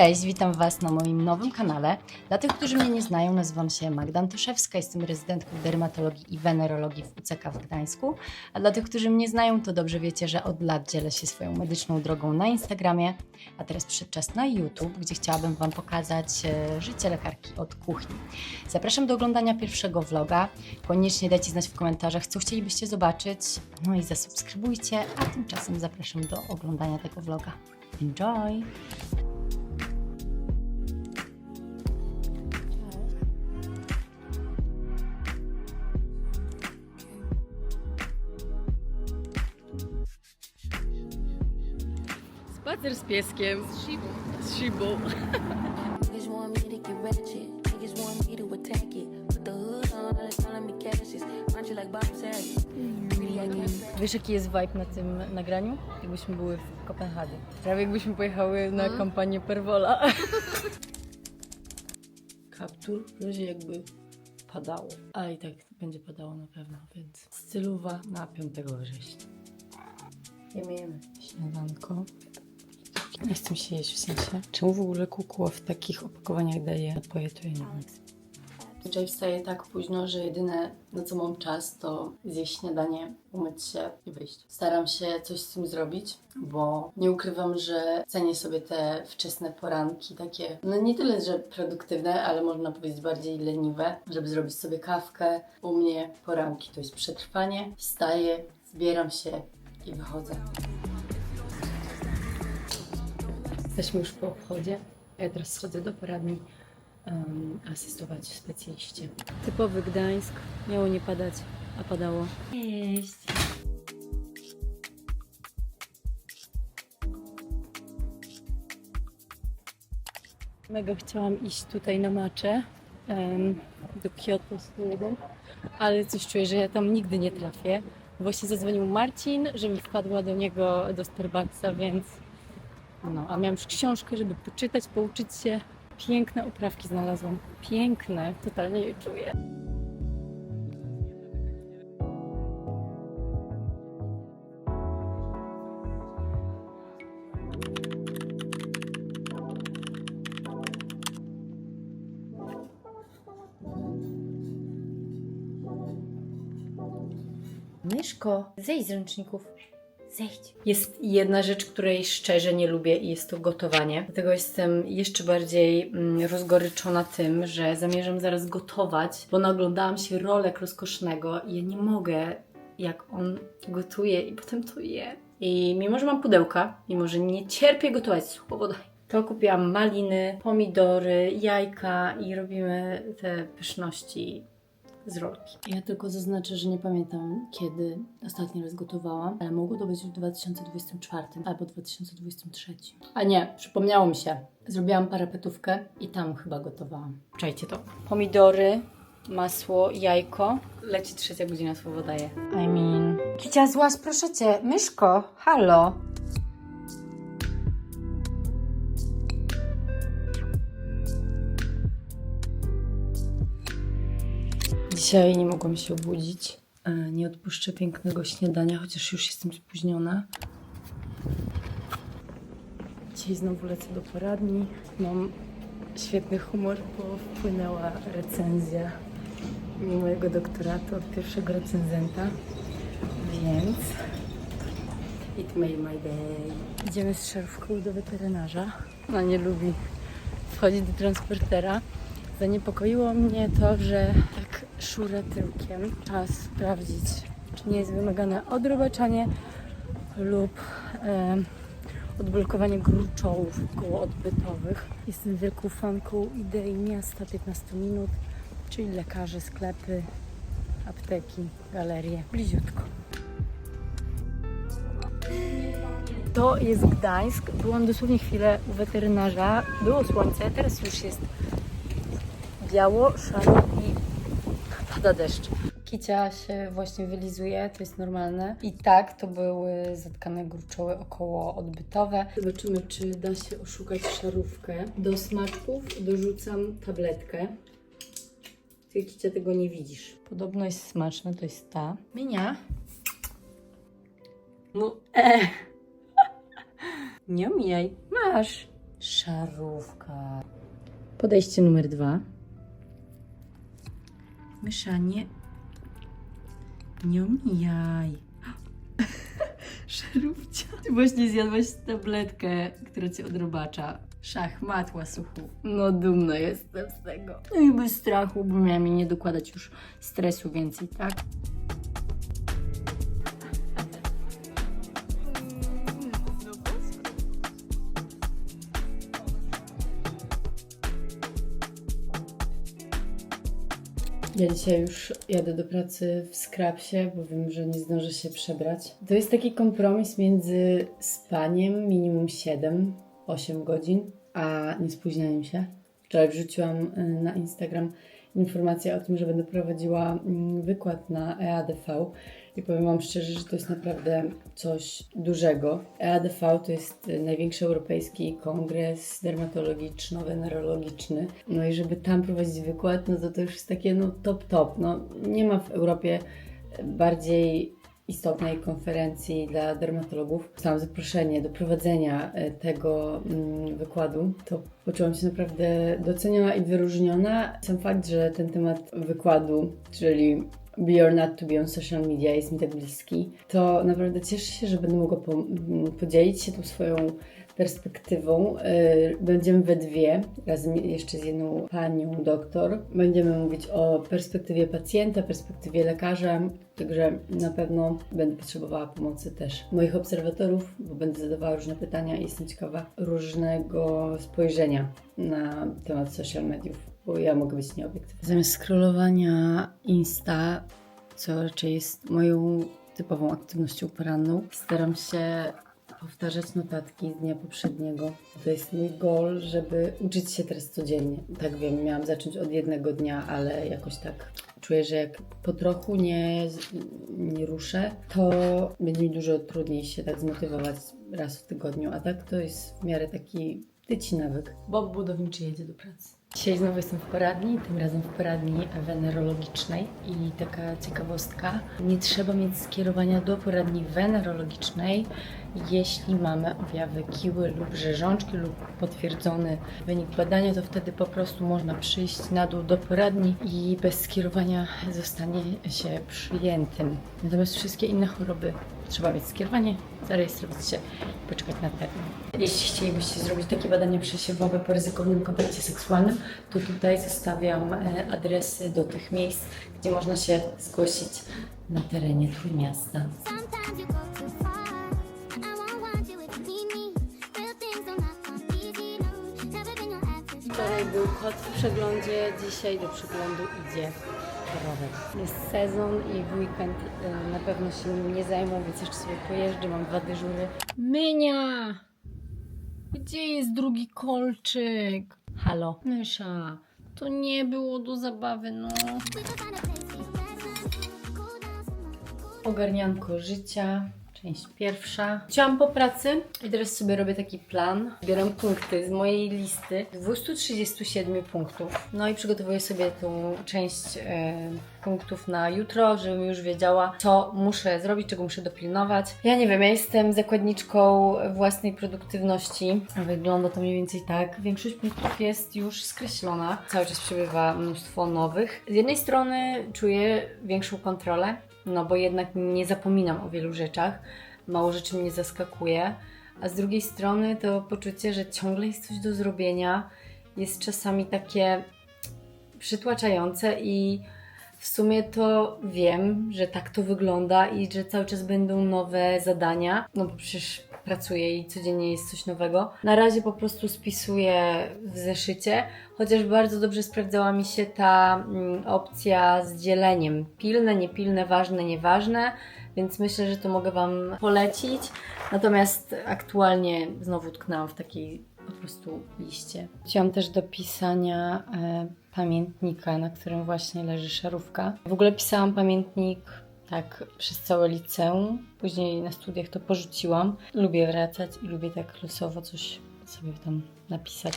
Cześć, witam Was na moim nowym kanale. Dla tych, którzy mnie nie znają, nazywam się Magda Antoszewska, jestem rezydentką dermatologii i wenerologii w UCK w Gdańsku. A dla tych, którzy mnie znają, to dobrze wiecie, że od lat dzielę się swoją medyczną drogą na Instagramie, a teraz przyszedł czas na YouTube, gdzie chciałabym Wam pokazać e, życie lekarki od kuchni. Zapraszam do oglądania pierwszego vloga. Koniecznie dajcie znać w komentarzach, co chcielibyście zobaczyć. No i zasubskrybujcie, a tymczasem zapraszam do oglądania tego vloga. Enjoy! Like Bob Saget. Greedy, I can't Wiesz, jaki jest vibe na tym nagraniu? Jakbyśmy były w Kopenhadze. Prawie jakbyśmy pojechały na kampanię Perwola. Kaptur, w razie jakby padało. A i tak będzie padało na pewno, więc stylowa na 5 września. Jemy śniadanko. Nie chcę się jeść w sensie. Czemu w ogóle kukuła w takich opakowaniach daje napoje, to ja nie wiem. Zazwyczaj wstaję tak późno, że jedyne na co mam czas to zjeść śniadanie, umyć się i wyjść. Staram się coś z tym zrobić, bo nie ukrywam, że cenię sobie te wczesne poranki, takie, no nie tyle, że produktywne, ale można powiedzieć bardziej leniwe, żeby zrobić sobie kawkę. U mnie poranki to jest przetrwanie. Wstaję, zbieram się i wychodzę. Jesteśmy już po obchodzie. Ja teraz schodzę do poradni um, asystować specjaliście. Typowy Gdańsk. Miało nie padać, a padało. Cześć! Mega chciałam iść tutaj na macze em, do Kyoto 101, ale coś czuję, że ja tam nigdy nie trafię. Właśnie zadzwonił Marcin, żebym wpadła do niego do Starbucksa, więc no, a miałam już książkę, żeby poczytać, pouczyć się. Piękne oprawki znalazłam. Piękne, totalnie je czuję. Myszko, zejdź z ręczników. Jest jedna rzecz, której szczerze nie lubię i jest to gotowanie. Dlatego jestem jeszcze bardziej mm, rozgoryczona tym, że zamierzam zaraz gotować, bo naoglądałam się rolek rozkosznego i ja nie mogę, jak on gotuje i potem to je. I mimo, że mam pudełka, mimo, że nie cierpię gotować, słowo daj. To kupiłam maliny, pomidory, jajka i robimy te pyszności z rolki. Ja tylko zaznaczę, że nie pamiętam kiedy ostatni raz gotowałam, ale mogło to być w 2024 albo 2023. A nie, przypomniało mi się. Zrobiłam parapetówkę i tam chyba gotowałam. Czajcie to. Pomidory, masło, jajko. Leci trzecia godzina, słowo daje. I mean... Kicia, złaś, proszę Cię. Myszko, halo. Dzisiaj nie mogłam się obudzić. E, Nie odpuszczę pięknego śniadania, chociaż już jestem spóźniona. Dzisiaj znowu lecę do poradni. Mam świetny humor, bo wpłynęła recenzja mojego doktoratu od pierwszego recenzenta. Więc it made my day. Idziemy z szarfką do weterynarza. Ona nie lubi wchodzić do transportera. Zaniepokoiło mnie to, że tak szurę tyłkiem. Trzeba sprawdzić, czy nie jest wymagane odrobaczanie lub e, odblokowanie gruczołów kołoodbytowych. Jestem wielką fanką idei miasta 15 minut, czyli lekarze, sklepy, apteki, galerie, bliziutko. To jest Gdańsk. Byłam dosłownie chwilę u weterynarza. Było słońce, teraz już jest biało, szaro i pada deszcz. Kicia się właśnie wylizuje, to jest normalne. I tak, to były zatkane gruczoły około odbytowe. Zobaczymy, czy da się oszukać szarówkę. Do smaczków dorzucam tabletkę. Ty, Kicia, tego nie widzisz. Podobno jest smaczne, to jest ta. Minia. No, e. Nie omijaj. Masz. Szarówka. Podejście numer dwa. Mieszanie. Nie omijaj. Szarówcia. Ty właśnie zjadłaś tabletkę, która cię odrobacza. Szachmat łasuchu. No dumna jestem z tego. No i bez strachu, bo miała mi nie dokładać już stresu więcej, tak? Ja dzisiaj już jadę do pracy w skrapsie, bo wiem, że nie zdążę się przebrać. To jest taki kompromis między spaniem minimum 7-8 godzin, a nie spóźnianiem się. Wczoraj wrzuciłam y, na Instagram informację o tym, że będę prowadziła mm, wykład na EADV i powiem Wam szczerze, że to jest naprawdę coś dużego. E EADV to jest y, największy europejski kongres dermatologiczno-wenerologiczny. No i żeby tam prowadzić wykład, no to to już jest takie no top top. No nie ma w Europie bardziej istotnej konferencji dla dermatologów. Dostałam zaproszenie do prowadzenia e, tego mm, wykładu. To poczułam się naprawdę doceniona i wyróżniona. Sam fakt, że ten temat wykładu, czyli Be or not to be on social media jest mi tak bliski, to naprawdę cieszę się, że będę mogła po, podzielić się tą swoją perspektywą. Yy, Będziemy we dwie, razem jeszcze z jedną panią doktor. Będziemy mówić o perspektywie pacjenta, perspektywie lekarza, także na pewno będę potrzebowała pomocy też moich obserwatorów, bo będę zadawała różne pytania i jestem ciekawa różnego spojrzenia na temat social mediów, bo ja mogę być nieobiektywna. Zamiast scrollowania Insta, co raczej jest moją typową aktywnością poranną, staram się powtarzać notatki z dnia poprzedniego. To jest mój goal, żeby uczyć się teraz codziennie. Tak wiem, miałam zacząć od jednego dnia, ale jakoś tak czuję, że jak po trochu nie, nie ruszę, to będzie mi dużo trudniej się tak zmotywować raz w tygodniu, a tak to jest w miarę taki tyci nawyk. Bob budowniczy jedzie do pracy. Dzisiaj znowu jestem w poradni, tym razem w poradni wenerologicznej. I taka ciekawostka, nie trzeba mieć skierowania do poradni wenerologicznej, jeśli mamy objawy kiły lub rzeżączki lub potwierdzony wynik badania, to wtedy po prostu można przyjść na dół do poradni i bez skierowania zostanie się przyjętym. Natomiast wszystkie inne choroby trzeba mieć skierowanie, zarejestrować się i poczekać na termin. Jeśli chcielibyście zrobić takie badania przesiewowe po ryzykownym kontakcie seksualnym, to tutaj zostawiam e, adresy do tych miejsc, gdzie można się zgłosić na terenie Trójmiasta. Wczoraj był kot w przeglądzie, dzisiaj do przeglądu idzie rower. Jest sezon i w weekend y, na pewno się nim nie zajmą, więc jeszcze sobie pojeżdżę, mam dwa dyżury. Mynia! Gdzie jest drugi kolczyk? Halo? Mysza, to nie było do zabawy, no. Ogarnianko życia, część pierwsza. Chciałam po pracy i teraz sobie robię taki plan. Bieram punkty z mojej listy 237 punktów. No i przygotowuję sobie tą część e, punktów na jutro, żebym już wiedziała, co muszę zrobić, czego muszę dopilnować. Ja nie wiem, ja jestem zakładniczką własnej produktywności. Wygląda to mniej więcej tak. Większość punktów jest już skreślona. Cały czas przybywa mnóstwo nowych. Z jednej strony czuję większą kontrolę, no bo jednak nie zapominam o wielu rzeczach, mało rzeczy mnie zaskakuje, a z drugiej strony to poczucie, że ciągle jest coś do zrobienia, jest czasami takie przytłaczające i w sumie to wiem, że tak to wygląda i że cały czas będą nowe zadania, no bo przecież pracuję i codziennie jest coś nowego. Na razie po prostu spisuję w zeszycie, chociaż bardzo dobrze sprawdzała mi się ta mm, opcja z dzieleniem. Pilne, niepilne, ważne, nieważne, więc myślę, że to mogę Wam polecić. Natomiast aktualnie znowu tknęłam w takiej po prostu liście. Chciałam też do pisania e, pamiętnika, na którym właśnie leży szarówka. W ogóle pisałam pamiętnik tak przez całe liceum. Później na studiach to porzuciłam. Lubię wracać i lubię tak losowo coś sobie tam napisać.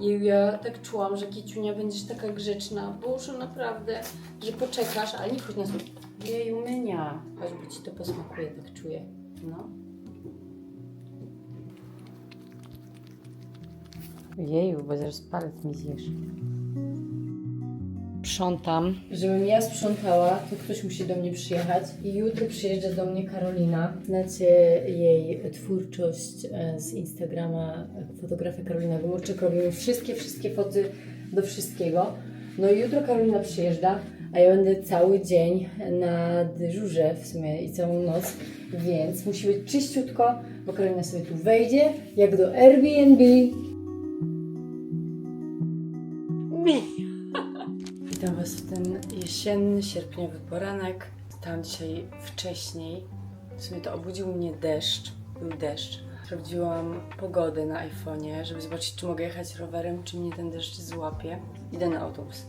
I ja tak czułam, że Kiciunia będziesz taka grzeczna. Boże, naprawdę, że poczekasz, ale nie chodź na słów. Jeju, mynia. Choćby Ci to posmakuje, tak czuję. No. Jeju, bo zaraz palec mi zjesz. Sprzątam. Żebym ja sprzątała, to ktoś musi do mnie przyjechać. I jutro przyjeżdża do mnie Karolina. Znacie jej twórczość e, z Instagrama, fotografia Karolina Gumurczyk. Robimy wszystkie, wszystkie foty do wszystkiego. No i jutro Karolina przyjeżdża, a ja będę cały dzień na dyżurze w sumie i całą noc, więc musi być czyściutko, bo Karolina sobie tu wejdzie, jak do Airbnb. Jesienny, sierpniowy poranek. Wstałam dzisiaj wcześniej. W sumie to obudził mnie deszcz. Był deszcz. Sprawdziłam pogodę na iPhone'ie, żeby zobaczyć, czy mogę jechać rowerem, czy mnie ten deszcz złapie. Idę na autobus.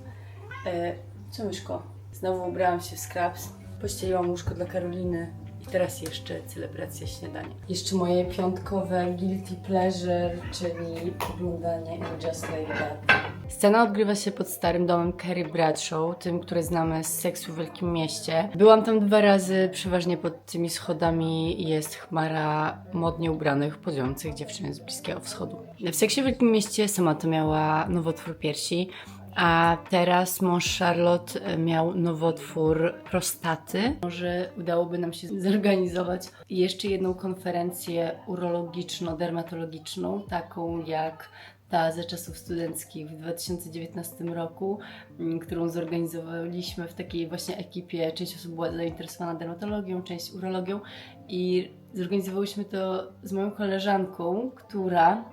E, co myszko? Znowu ubrałam się w scraps, pościeliłam łóżko dla Karoliny i teraz jeszcze celebracja śniadania. Jeszcze moje piątkowe guilty pleasure, czyli oglądanie Just Like That. Scena odgrywa się pod starym domem Carrie Bradshaw, tym, który znamy z seksu w Wielkim Mieście. Byłam tam dwa razy, przeważnie pod tymi schodami jest chmara modnie ubranych, pozujących dziewczyn z Bliskiego Wschodu. W seksie w Wielkim Mieście Samantha miała nowotwór piersi, a teraz mąż Charlotte miał nowotwór prostaty. Może udałoby nam się zorganizować jeszcze jedną konferencję urologiczno-dermatologiczną, taką jak ta ze czasów studenckich w 2019 roku, m, którą zorganizowaliśmy w takiej właśnie ekipie. Część osób była zainteresowana dermatologią, część urologią i zorganizowałyśmy to z moją koleżanką, która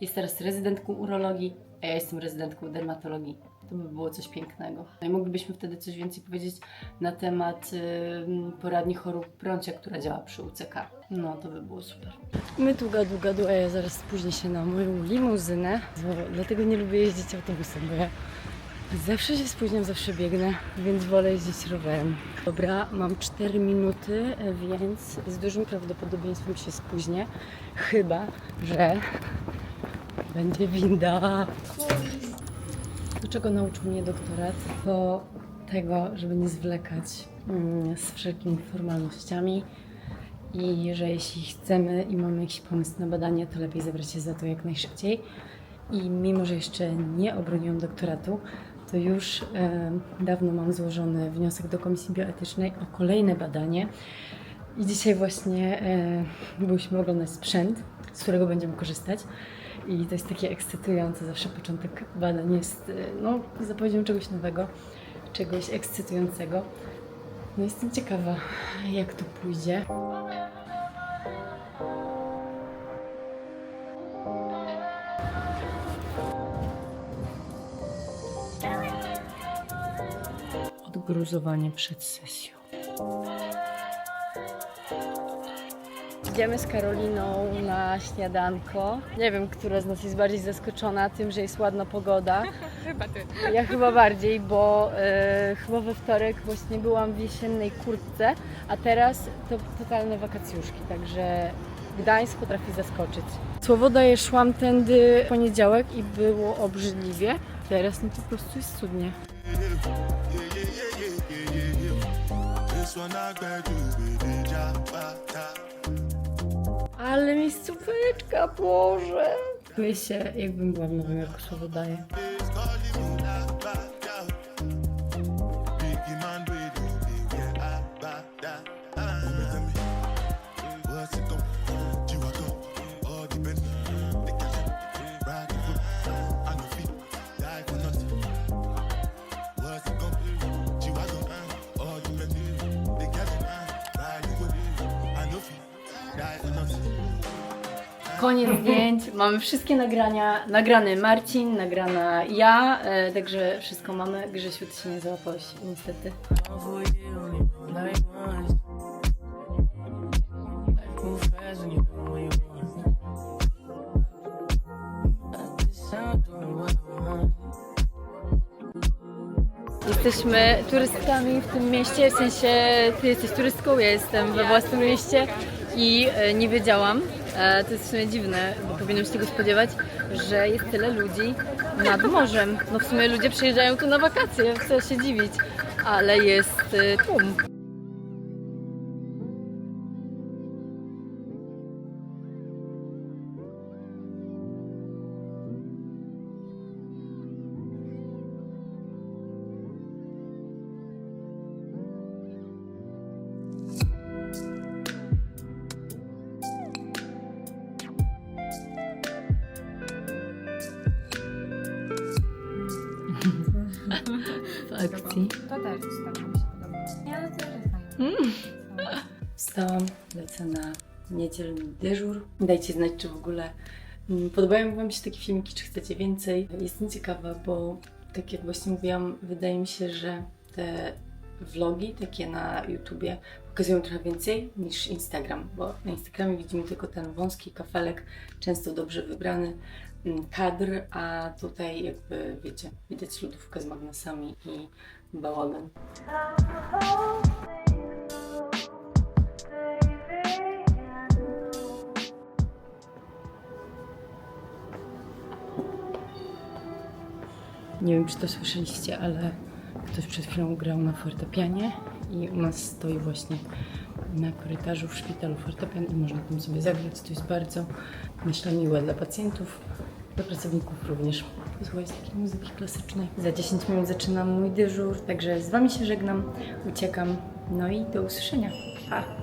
jest teraz rezydentką urologii, a ja jestem rezydentką dermatologii. To by było coś pięknego. No i moglibyśmy wtedy coś więcej powiedzieć na temat ym, poradni chorób prącia, która działa przy UCK. No, to by było super. My tu gadu gadu, a ja zaraz spóźnię się na moją limuzynę, bo dlatego nie lubię jeździć autobusem, bo ja zawsze się spóźniam, zawsze biegnę, więc wolę jeździć rowerem. Dobra, mam 4 minuty, więc z dużym prawdopodobieństwem się spóźnię, chyba, że będzie winda. Do czego nauczył mnie doktorat? To tego, żeby nie zwlekać mm, z wszelkimi formalnościami i że jeśli chcemy i mamy jakiś pomysł na badanie, to lepiej zabrać się za to jak najszybciej. I mimo, że jeszcze nie obroniłam doktoratu, to już e, dawno mam złożony wniosek do Komisji Bioetycznej o kolejne badanie. I dzisiaj właśnie e, byliśmy oglądać sprzęt, z którego będziemy korzystać. I to jest takie ekscytujące, zawsze początek badań jest e, no, zapowiedzią czegoś nowego, czegoś ekscytującego. No jestem ciekawa, jak to pójdzie. Odgruzowanie przed sesją. Idziemy z Karoliną na śniadanko. Nie wiem, która z nas jest bardziej zaskoczona tym, że jest ładna pogoda. Chyba ty. Ja chyba bardziej, bo e, chyba we wtorek właśnie byłam w jesiennej kurtce, a teraz to totalne wakacjuszki, także Gdańsk potrafi zaskoczyć. Słowo daję, szłam tędy w poniedziałek i było obrzydliwie. Teraz no to po prostu jest cudnie. This one I jabba, Ale miejscóweczka, Boże! Czuję się, jakbym była w Nowym Jorku, słowo daję. Koniec zdjęć, mamy wszystkie nagrania. Nagrany Marcin, nagrana ja, e, także wszystko mamy. Grzesiu, ty się nie załapałeś, niestety. Jesteśmy turystami w tym mieście, w sensie ty jesteś turystką, ja jestem we własnym mieście i e, nie wiedziałam, to jest w sumie dziwne, bo powinnam się tego spodziewać, że jest tyle ludzi nad morzem. No w sumie ludzie przyjeżdżają tu na wakacje, co się dziwić, ale jest e, tłum. Wstałam, lecę na niedzielny dyżur. Dajcie znać, czy w ogóle mm, podobają Wam się takie filmiki, czy chcecie więcej. Jestem ciekawa, bo tak jak właśnie mówiłam, wydaje mi się, że te vlogi takie na YouTubie pokazują trochę więcej niż Instagram, bo na Instagramie widzimy tylko ten wąski kafelek, często dobrze wybrany mm, kadr, a tutaj jakby, wiecie, widać lodówkę z magnesami i bałagan. Nie wiem, czy to słyszeliście, ale ktoś przed chwilą grał na fortepianie i u nas stoi właśnie na korytarzu w szpitalu fortepian i można tam sobie zagrać. To jest bardzo, myślę, miłe dla pacjentów, dla pracowników również. Posłuchać takiej muzyki klasycznej. Za 10 minut zaczynam mój dyżur, także z Wami się żegnam, uciekam. No i do usłyszenia. Pa!